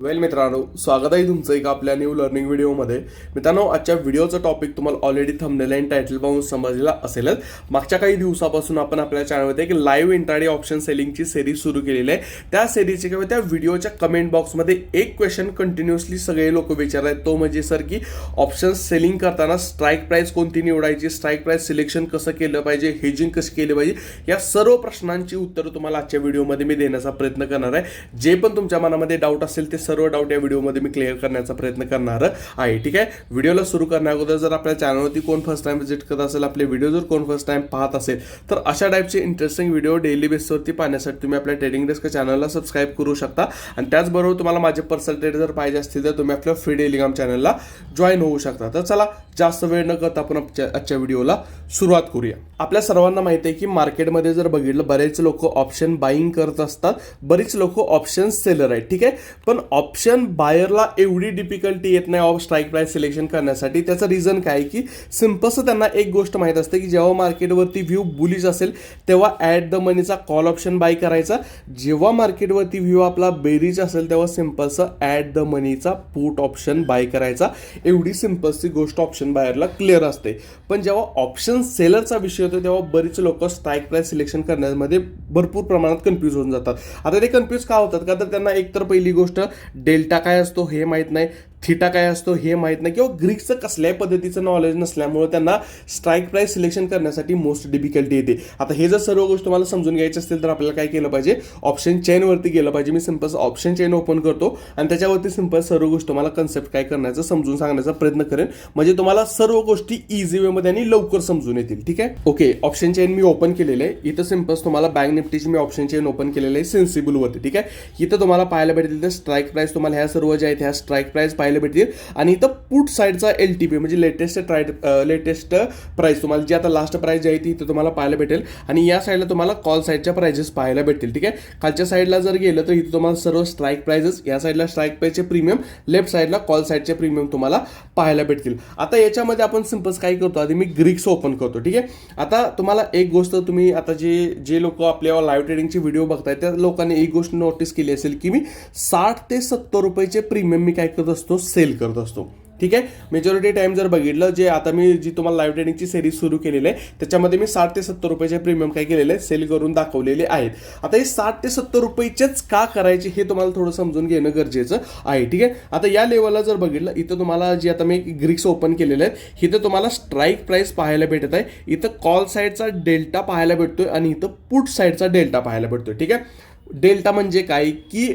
वेल मित्रांनो स्वागत आहे तुमचं एका आपल्या न्यू लर्निंग व्हिडिओमध्ये मित्रांनो आजच्या व्हिडिओचा टॉपिक तुम्हाला ऑलरेडी थंबनेल आणि टायटल पाहून समजलेला असेलच. मागच्या काही दिवसापासून आपण आपल्या चॅनलमध्ये एक लाईव्ह इंट्राडे ऑप्शन सेलिंगची सेरीज सुरू केलेली आहे. त्या सेरीजचे किंवा त्या व्हिडिओच्या कमेंट बॉक्समध्ये एक क्वेश्चन कंटिन्युअसली सगळे लोक विचारत आहेत तो म्हणजे सर की ऑप्शन सेलिंग करताना स्ट्राईक प्राईस कोणती निवडायची? स्ट्राईक प्राईस सिलेक्शन कसं केलं पाहिजे? हेजिंग कशी केली पाहिजे? या सर्व प्रश्नांची उत्तरं तुम्हाला आजच्या व्हिडिओमध्ये मी देण्याचा प्रयत्न करणार आहे. जे पण तुमच्या मनामध्ये डाऊट असेल ते सर्व डाऊट या व्हिडिओमध्ये मी क्लिअर करण्याचा प्रयत्न करणार आहे. ठीक आहे? व्हिडिओला सुरू करण्याअगोदर जर आपल्या चॅनलवरती कोण फर्स्ट टाइम व्हिजिट करत असेल आपले व्हिडिओ जर कोण फर्स्ट टाइम पाहत असेल तर अशा टाईपचे इंटरेस्टिंग व्हिडिओ डेली बेसवरती पाहण्यासाठी तुम्ही आपल्या ट्रेडिंग डेस्क चॅनलला सबस्क्राईब करू शकता. आणि त्याचबरोबर तुम्हाला माझे पर्सनल ट्रेड जर पाहिजे असतील तर तुम्ही आपल्या फ्री टेलिग्राम चॅनलला जॉईन होऊ शकता. तर चला जास्त वेळ न करता आपण आजच्या व्हिडिओला सुरुवात करूया. आपल्या सर्वांना माहिती आहे की मार्केटमध्ये जर बघितलं बरेच लोक ऑप्शन बाईंग करत असतात. बरीच लोक ऑप्शन सेलर आहेत ठीक आहे? पण ऑप्शन बायरला एवढी डिफिकल्टी येत नाही ऑफ स्ट्राईक प्राईस सिलेक्शन करण्यासाठी. त्याचं रिझन काय की सिम्पलचं त्यांना एक गोष्ट माहीत असते की जेव्हा मार्केटवरती व्ह्यू बुलिश असेल तेव्हा ॲट द मनीचा कॉल ऑप्शन बाय करायचा. जेव्हा मार्केटवरती व्ह्यू आपला बेरीज असेल तेव्हा सिम्पलचं ॲट द मनीचा पुट ऑप्शन बाय करायचा. एवढी सिम्पलची गोष्ट ऑप्शन बायरला क्लिअर असते. पण जेव्हा ऑप्शन सेलरचा विषय होतो तेव्हा बरीच लोक स्ट्राईक प्राईस सिलेक्शन करण्यामध्ये भरपूर प्रमाणात कन्फ्यूज होऊन जातात. आता ते कन्फ्यूज का होतात? का तर त्यांना एकतर पहिली गोष्ट डेल्टा काय असतो हे माहीत नाही थिटा काय असतो हे माहीत नाही किंवा ग्रीकचं कसल्याही पद्धतीचं नॉलेज नसल्यामुळे त्यांना स्ट्राईक प्राईस सिलेक्शन करण्यासाठी मोस्ट डिफिकल्टी येते. आता हे जर सर्व गोष्ट तुम्हाला समजून घ्यायची असतील तर आपल्याला काय केलं पाहिजे? ऑप्शन चेनवरती गेलं पाहिजे. मी सिंपल ऑप्शन चेन ओपन करतो आणि त्याच्यावरती सिंपल सर्व गोष्ट तुम्हाला कन्सेप्ट काय करण्याचं समजून सांगण्याचा प्रयत्न करेन. म्हणजे तुम्हाला सर्व गोष्टी इझी वेमध्ये आणि लवकर समजून येतील ठीक आहे? ओके ऑप्शन चेन मी ओपन केलेलं आहे. इथं सिंपल तुम्हाला बँक निफ्टीची मी ऑप्शन चेन ओपन केलेलं आहे सेन्सिबलवरती ठीक आहे? इथं तुम्हाला पाहायला भेटतील तर स्ट्राईक प्राईस तुम्हाला ह्या सर्व ज्या आहेत ह्या स्ट्राईक प्राईस पाहायला भेटतील. आणि इथं पुट साईडचा एल टी पी म्हणजे लेटेस्ट ट्राय लेटेस्ट प्राईस तुम्हाला जी आता लास्ट प्राईस जी आहे ती इथं तुम्हाला पाहायला भेटेल. आणि या साईडला तुम्हाला कॉल साईडच्या प्राइजेस पाहायला भेटतील ठीक आहे? खालच्या साईडला जर गेलं तर इथं तुम्हाला सर्व स्ट्राईक प्राइजेस या साईडला स्ट्राईक प्राईसचे प्रीमियम लेफ्ट साईडला कॉल साईडचे प्रीमियम तुम्हाला पाहायला भेटतील. आता याच्यामध्ये आपण सिम्पल्स काय करतो? आधी मी ग्रीक्स ओपन करतो ठीक आहे? आता तुम्हाला एक गोष्ट तुम्ही आता जे जे लोक आपल्या लाईव्ह ट्रेडिंगचे व्हिडिओ बघताय त्या लोकांनी एक गोष्ट नोटीस केली असेल की मी साठ ते सत्तर रुपयाचे प्रीमियम मी काय करत असतो? सेल करत असतो. ठीक आहे? मेजॉरिटी टाइम जर बघितलं जे आता मी जी तुम्हाला लाईव्ह ट्रेडिंगची सिरीज सुरू केलेली आहे त्याच्यामध्ये मी साठ ते सत्तर रुपयाचे प्रीमियम काय केलेले आहे सेल करून दाखवलेले आहेत. आता हे साठ ते सत्तर रुपयेचेच का करायचे हे तुम्हाला थोडं समजून घेणं गरजेचं आहे ठीक आहे? आता या लेवलला जर बघितलं इथं तुम्हाला जी आता मी ग्रीक्स ओपन केलेलं आहे इथं तुम्हाला स्ट्राईक प्राईस पाहायला भेटत आहे. इथं कॉल साईडचा डेल्टा पाहायला भेटतोय आणि इथं पुट साईडचा डेल्टा पाहायला भेटतोय ठीक आहे? डेल्टा म्हणजे काय? की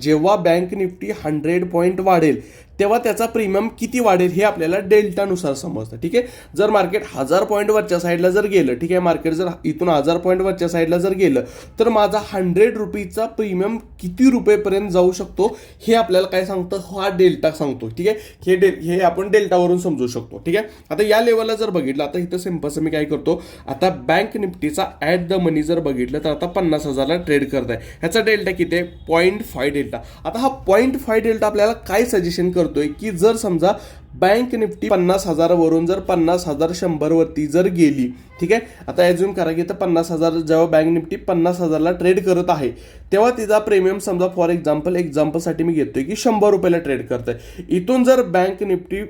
जेव्हा बँक निफ्टी हंड्रेड पॉईंट वाढेल तेव्हा त्याचा प्रीमियम किती वाढेल हे आपल्याला डेल्टानुसार समजतं ठीक आहे? जर मार्केट हजार पॉईंट वरच्या साईडला जर गेलं ठीक आहे? मार्केट जर इथून हजार पॉईंट वरच्या साईडला जर गेलं तर माझा हंड्रेड रुपीजचा प्रीमियम किती रुपयेपर्यंत जाऊ शकतो? हे आपल्याला काय सांगतं? हा डेल्टा सांगतो ठीक आहे? हे डेल हे आपण डेल्टावरून समजू शकतो ठीक आहे? आता या लेवलला जर बघितलं आता इथं सिम्पलचं मी काय करतो? आता बँक निफ्टीचा ॲट द मनी जर बघितलं तर आता पन्नास हजारला ट्रेड करत आहे ह्याचा डेल्टा किती आहे? पॉईंट फाय डेल्टा आता हा पॉईंट फाय डेल्टा आपल्याला काय सजेशन करतो? करतोय की जर समजा बँक निफ्टी पन्नास हजारावरून जर पन्नास हजार शंभरवरती जर गेली ठीक आहे? आता ॲज्युम करा की तर पन्नास हजार जेव्हा बँक निफ्टी पन्नास हजारला ट्रेड करत आहे तेव्हा तिचा प्रीमियम समजा फॉर एक्झाम्पल एक्झाम्पलसाठी मी घेतोय की शंभर रुपयाला ट्रेड करतोय. इथून जर बँक निफ्टी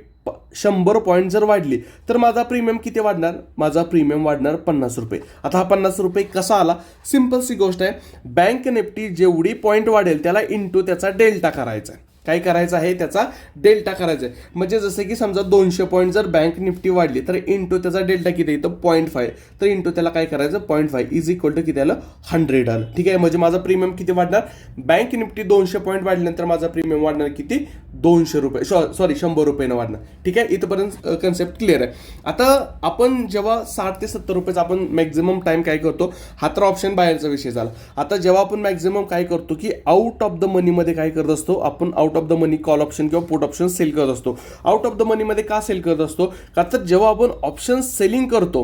शंभर पॉईंट जर वाढली तर माझा प्रीमियम किती वाढणार? माझा प्रीमियम वाढणार पन्नास रुपये. आता हा पन्नास रुपये कसा आला? सिम्पलची गोष्ट आहे. बँक निफ्टी जेवढी पॉईंट वाढेल त्याला इंटू त्याचा डेल्टा करायचा आहे. काय करायचं आहे त्याचा डेल्टा करायचा आहे. म्हणजे जसं की समजा दोनशे पॉईंट जर बँक निफ्टी वाढली तर इंटू त्याचा डेल्टा किती? येतो पॉईंट फाय तर इंटू त्याला काय करायचं? Point five is equal to किती आलं हंड्रेड आलं. ठीक आहे? म्हणजे माझा प्रीमियम किती वाढणार? बँक निफ्टी दोनशे पॉईंट वाढल्यानंतर माझा प्रीमियम वाढणार किती? दोनशे रुपये. सॉरी शंभर रुपयेनं वाढणार. ठीक आहे? इथपर्यंत कन्सेप्ट क्लिअर आहे. आता आपण जेव्हा साठ ते सत्तर रुपयाचा आपण मॅक्झिमम टाईम काय करतो? हा तर ऑप्शन बाहेरचा विषय झाला. आता जेव्हा आपण मॅक्झिमम काय करतो की आउट ऑफ द मनीमध्ये काय करत असतो? आपण out of the money call option किंवा पुट ऑप्शन सेल करत असतो. आउट ऑफ द मनीमध्ये का सेल करत असतो? का तर जेव्हा आपण ऑप्शन सेलिंग करतो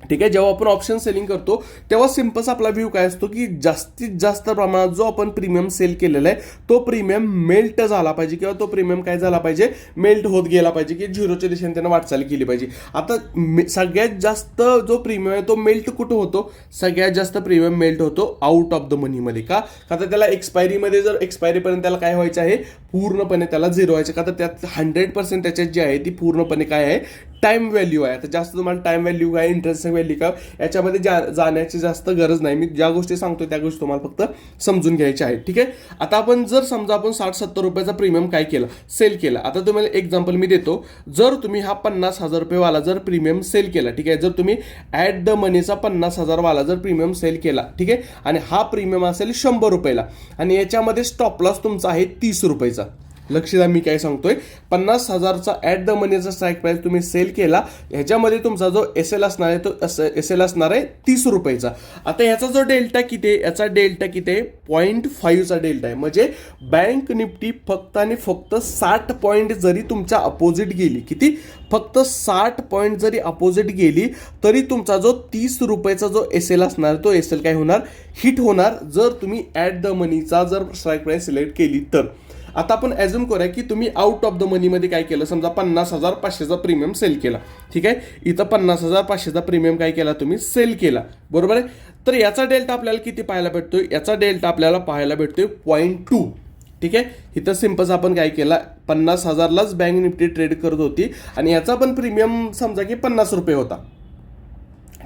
ठीक आहे? जेव्हा आपण ऑप्शन सेलिंग करतो तेव्हा सिम्पल्स आपला व्ह्यू काय असतो की जास्तीत जास्त प्रमाणात जो आपण प्रीमियम सेल केलेला आहे तो प्रीमियम मेल्ट झाला पाहिजे किंवा तो प्रीमियम काय झाला पाहिजे? मेल्ट होत गेला पाहिजे की झिरोच्या दिशेने त्यांना वाटचाल केली पाहिजे. आता सगळ्यात जास्त जो प्रीमियम आहे तो मेल्ट कुठं होतो? सगळ्यात जास्त प्रीमियम मेल्ट होतो आउट ऑफ द मनीमध्ये का? आता त्याला एक्सपायरीमध्ये जर एक्सपायरीपर्यंत त्याला काय व्हायचं आहे? पूर्णपणे त्याला झिरो व्हायचं का तर त्यात हंड्रेड पर्सेंट त्याच्यात जी आहे ती पूर्णपणे काय आहे? टाईम व्हॅल्यू आहे. आता जास्त तुम्हाला टाइम व्हॅल्यू काय इंटरेस्टिंग व्हॅल्यू काय याच्यामध्ये जा जाण्याची जास्त गरज नाही. मी ज्या गोष्टी सांगतो त्या गोष्टी तुम्हाला फक्त समजून घ्यायच्या आहेत. ठीक आहे? आता आपण जर समजा आपण साठ सत्तर रुपयाचा प्रीमियम काय केलं सेल केला. आता तुम्हाला एक्झाम्पल मी देतो. जर तुम्ही हा पन्नास हजार रुपयेवाला जर प्रीमियम सेल केला ठीक आहे? जर तुम्ही ॲट द मनीचा पन्नास हजारवाला जर प्रीमियम सेल केला ठीक आहे? आणि हा प्रीमियम असेल शंभर रुपयाला. आणि याच्यामध्ये स्टॉप लॉस तुमचा आहे तीस रुपयाचा. लक्ष द्या मी काय सांगतोय? पन्नास हजारचा ॲट द मनीचा स्ट्राईक प्राईस तुम्ही सेल केला ह्याच्यामध्ये तुमचा जो एस एल असणार आहे तो एस एल असणार आहे तीस रुपयेचा. आता ह्याचा जो डेल्टा किती आहे? याचा डेल्टा किती आहे? पॉईंट फाईव्हचा डेल्टा आहे. म्हणजे बँक निफ्टी फक्त आणि फक्त साठ पॉईंट जरी तुमच्या अपोजिट गेली किती? फक्त साठ पॉईंट जरी अपोजिट गेली तरी तुमचा जो तीस रुपयाचा जो एस एल असणार तो एस एल काय होणार? हिट होणार. जर तुम्ही ॲट द मनीचा जर स्ट्राईक प्राईस सिलेक्ट केली तर. आता आपण ॲझ्युम करूया की तुम्ही आउट ऑफ द मनीमध्ये काय केलं? समजा पन्नास हजार पाचशेचा प्रीमियम सेल केला. ठीक आहे? इथं पन्नास हजार पाचशेचा प्रीमियम काय केला तुम्ही? सेल केला. बरोबर आहे? तर याचा डेल्टा आपल्याला किती पाहायला भेटतोय? याचा डेल्टा आपल्याला पाहायला भेटतोय पॉईंट टू ठीक आहे? इथं सिम्पल्स आपण काय केला? पन्नास हजारलाच बँक निफ्टी ट्रेड करत होती आणि याचा पण प्रीमियम समजा की पन्नास रुपये होता.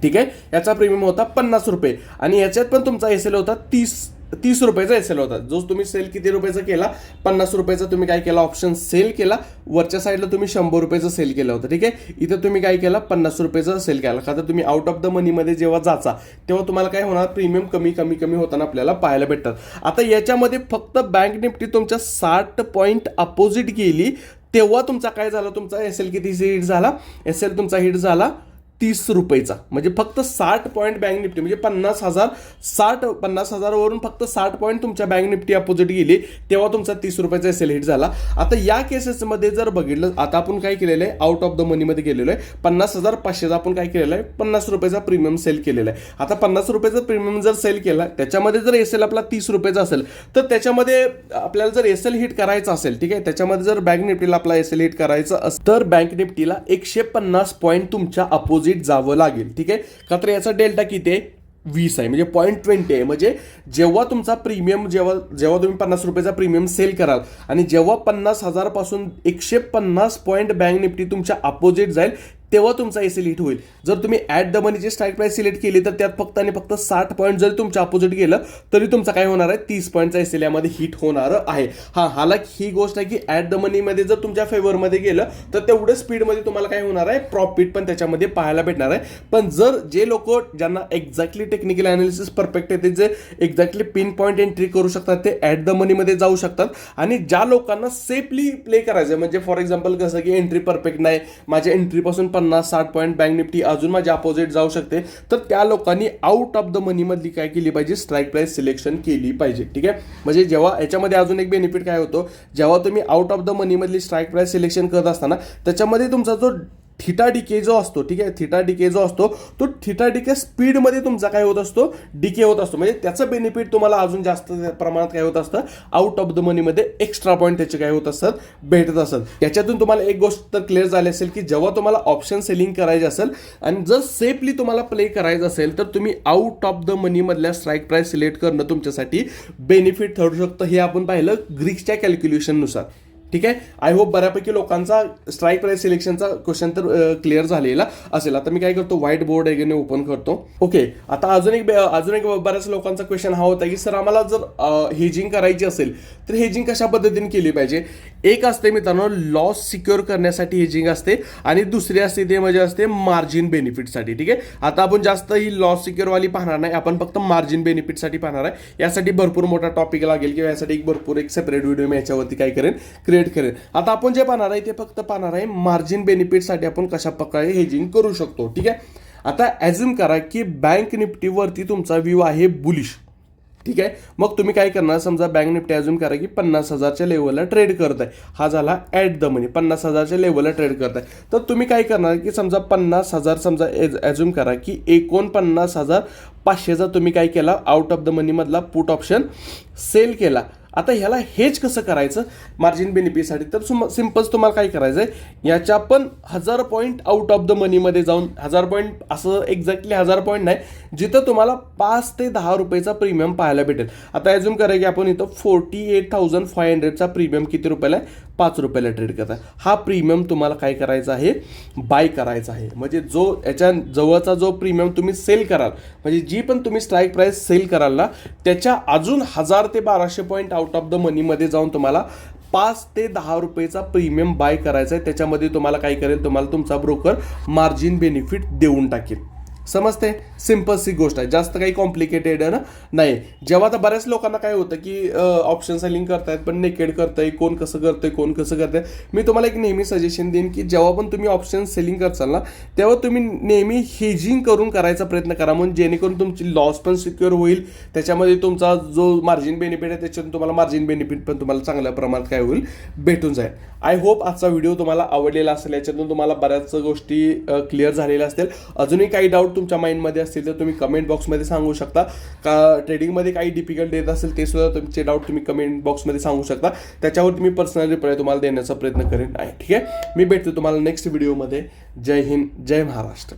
ठीक आहे? याचा प्रीमियम होता पन्नास रुपये. आणि याच्यात पण तुमचा एस एल होता तीस. तीस रुपयाचा एस एल होता. जो तुम्ही सेल किती रुपयाचा केला? पन्नास रुपयाचा तुम्ही काय केला? ऑप्शन सेल केला. वरच्या साईडला तुम्ही शंभर रुपयाचं सेल केलं होतं ठीक आहे? इथं तुम्ही काय केला? पन्नास रुपयाचा सेल केला. का तर तुम्ही आउट ऑफ द मनीमध्ये जेव्हा जाचा तेव्हा तुम्हाला काय होणार? प्रीमियम कमी कमी कमी होताना आपल्याला पाहायला भेटतात. आता याच्यामध्ये फक्त बँक निफ्टी तुमच्या साठ पॉईंट अपोजिट गेली तेव्हा तुमचा काय झाला? तुमचा एस एल किती हिट झाला? एस एल तुमचा हिट झाला तीस रुपयेचा. म्हणजे फक्त साठ पॉईंट बँक निफ्टी म्हणजे पन्नास हजार साठ पन्नास हजारवरून फक्त साठ पॉईंट तुमच्या बँक निफ्टी अपोजिट गेली तेव्हा तुमचा तीस रुपयाचा एस एल हिट झाला. आता या केसेसमध्ये जर बघितलं आता आपण काय केलेलं आहे? आउट ऑफ द मनीमध्ये गेलेलो आहे. पन्नास हजार पाचशेचा आपण काय केलेलं आहे? पन्नास रुपयाचा प्रीमियम सेल केलेला आहे. आता पन्नास रुपयाचा प्रीमियम जर सेल केला त्याच्यामध्ये जर एस एल आपला तीस रुपयाचा असेल तर त्याच्यामध्ये आपल्याला जर एस एल हिट करायचं असेल ठीक आहे? त्याच्यामध्ये जर बँक निफ्टीला आपला एस एल हिट करायचं असेल तर बँक निफ्टीला एकशे पन्नास पॉईंट तुमच्या अपोजिट जावं लागेल. ठीक आहे? का तर याचा डेल्टा किती आहे? वीस आहे. म्हणजे पॉईंट ट्वेंटी आहे. म्हणजे जेव्हा तुमचा प्रीमियम जेव्हा जेव्हा तुम्ही पन्नास रुपयाचा प्रीमियम सेल कराल आणि जेव्हा पन्नास हजारपासून एकशे पन्नास पॉईंट बँक निफ्टी तुमच्या अपोजिट जाईल तेव्हा तुमचा एस एल हिट होईल. जर तुम्ही ॲट द मनीची स्ट्राईक प्राईस सिलेक्ट केली तर त्यात फक्त आणि फक्त साठ पॉईंट जरी तुमच्या अपोजिट गेलं तरी तुमचा काय होणार आहे? तीस पॉईंटचा एस एल यामध्ये हिट होणार आहे. हा हाला ही गोष्ट आहे की ॲट द मनीमध्ये जर तुमच्या फेवरमध्ये गेलं तर तेवढं स्पीडमध्ये तुम्हाला काय होणार आहे? प्रॉफिट पण त्याच्यामध्ये पाहायला भेटणार आहे. पण जर जे लोक ज्यांना एक्झॅक्टली टेक्निकल अनालिसिस परफेक्ट आहे ते जे एक्झॅक्टली पिन पॉईंट एंट्री करू शकतात ते ॲट द मनीमध्ये जाऊ शकतात. आणि ज्या लोकांना सेफली प्ले करायचं आहे म्हणजे फॉर एक्झाम्पल कसं की एंट्री परफेक्ट नाही माझ्या एंट्रीपासून पण पन्नास साठ पॉईंट बँक निफ्टी अजून माझ्या अपोजिट जाऊ शकते. तर त्या लोकांनी आउट ऑफ द मनीमधली काय केली पाहिजे? स्ट्राईक प्राईस सिलेक्शन केली पाहिजे. ठीक आहे? म्हणजे जेव्हा याच्यामध्ये अजून एक बेनिफिट काय होतो? जेव्हा तुम्ही आउट ऑफ द मनीमधली स्ट्राईक प्राईस सिलेक्शन करत असताना त्याच्यामध्ये तुमचा जो थिटा डिके जो असतो ठीक आहे? थिटा डिके जो असतो तो थिटा डिके स्पीडमध्ये तुमचा काय होत असतो? डिके होत असतो. म्हणजे त्याचं बेनिफिट तुम्हाला अजून जास्त प्रमाणात काय होत असतं? आउट ऑफ द मनीमध्ये एक्स्ट्रा पॉईंट त्याचे काय होत असतात? भेटत असतात. त्याच्यातून तुम्हाला एक गोष्ट तर क्लिअर झाली असेल की जेव्हा तुम्हाला ऑप्शन सेलिंग करायचे असेल आणि जर सेफली तुम्हाला प्ले करायचं असेल तर तुम्ही आउट ऑफ द मनीमधल्या स्ट्राईक प्राईस सिलेक्ट करणं तुमच्यासाठी बेनिफिट ठरू शकतं. हे आपण पाहिलं ग्रीक्सच्या कॅल्क्युलेशननुसार ठीक आहे? आय होप बऱ्यापैकी लोकांचा स्ट्राईक प्राईस सिलेक्शनचा क्वेश्चन तर क्लिअर झालेला असेल. आता मी काय करतो? व्हाईट बोर्ड वगैरे ओपन करतो. ओके आता अजून एक अजून एक बऱ्याच लोकांचा क्वेश्चन हा होता की सर आम्हाला जर हेजिंग करायची असेल तर हेजिंग कशा पद्धतीने केली पाहिजे? एक असते मित्रांनो लॉस सिक्युअर करण्यासाठी हेजिंग असते आणि दुसरी असते ते म्हणजे असते मार्जिन बेनिफिटसाठी ठीक आहे? आता आपण जास्त ही लॉस सिक्युअरवाली पाहणार नाही. आपण फक्त मार्जिन बेनिफिटसाठी पाहणार आहे. यासाठी भरपूर मोठा टॉपिक लागेल किंवा यासाठी एक भरपूर एक सेपरेट व्हिडिओ मी याच्यावरती काय करेन. क्रिएट करेल. आता आपण जे पाहणार आहे ते फक्त पाहणार आहे मार्जिन बेनिफिटसाठी आपण कशा प्रकारे हेजिंग करू शकतो. ठीक आहे? आता ॲझ्युम करा की बँक निफ्टीवरती तुमचा व्ह्यू आहे बुलिश ठीक आहे? मग तुम्ही काय करणार? समजा बँक निफ्टी अजून करा की पन्नास हजारच्या लेवलला ट्रेड करत आहे. हा झाला ॲट द मनी पन्नास हजारच्या लेवलला ट्रेड करत आहे. तर तुम्ही काय करणार की समजा पन्नास हजार समजा ॲझ्युम करा की एकोणपन्नास हजार पाचशेचा तुम्ही काय केला? आउट ऑफ द मनीमधला पुट ऑप्शन सेल केला. आता ह्याला हेच कसं करायचं? मार्जिन बेनिफिटसाठी तर सुम सिम्पल्स तुम्हाला काय करायचं आहे याच्या पण हजार पॉईंट आउट ऑफ द मनीमध्ये जाऊन हजार पॉईंट असं एक्झॅक्टली हजार पॉईंट नाही जिथं तुम्हाला पाच ते दहा रुपयेचा प्रीमियम पाहायला भेटेल. आता अजून करा की आपण इथं फोर्टी एट थाउजंड फाय हंड्रेडचा प्रीमियम किती रुपयाला आहे? पाच रुपयाला ट्रेड करताय हा प्रीमियम तुम्हाला काय करायचा आहे? बाय करायचा आहे. म्हणजे जो याच्या जवळचा जो प्रीमियम तुम्ही सेल कराल म्हणजे जी पण तुम्ही स्ट्राईक प्राईस सेल कराल ना त्याच्या अजून हजार ते बाराशे पॉईंट आउट ऑफ द मनीमध्ये जाऊन तुम्हाला पाच ते दहा रुपयेचा प्रीमियम बाय करायचा आहे. त्याच्यामध्ये तुम्हाला काय करेल? तुम्हाला तुमचा ब्रोकर मार्जिन बेनिफिट देऊन टाकेल. समजते? सिंपल सी गोष्ट आहे. जास्त काही कॉम्प्लिकेटेड आहे ना? नाही. जेव्हा आता बऱ्याच लोकांना काय होतं की ऑप्शन सेलिंग करतायत पण नेकेड करतंय कोण कसं करतंय कोण कसं करतंय. मी तुम्हाला एक नेहमी सजेशन देईन की जेव्हा पण तुम्ही ऑप्शन सेलिंग करचाल ना तेव्हा तुम्ही नेहमी हेजिंग करून करायचा प्रयत्न करा. म्हणून जेणेकरून तुमची लॉस पण सिक्युअर होईल. त्याच्यामध्ये तुमचा जो मार्जिन बेनिफिट आहे त्याच्यातून तुम्हाला मार्जिन बेनिफिट पण तुम्हाला चांगल्या प्रमाणात काय होईल? भेटून जाईल. आय होप आजचा व्हिडिओ तुम्हाला आवडलेला असेल. याच्यातून तुम्हाला बऱ्याच गोष्टी क्लिअर झालेल्या असतील. अजूनही काही डाऊट तुमच्या माइंडमध्ये असतील तर तुम्ही कमेंट बॉक्समध्ये सांगू शकता. का ट्रेडिंगमध्ये काही डिफिकल्ट येत असेल ते सुद्धा तुमचे डाऊट तुम्ही कमेंट बॉक्समध्ये सांगू शकता. त्याच्यावर तुम्ही पर्सनल रिप्लाय तुम्हाला देण्याचा प्रयत्न करेन. आहे ठीक आहे? मी भेटतो तुम्हाला नेक्स्ट व्हिडिओमध्ये जय हिंद जय महाराष्ट्र.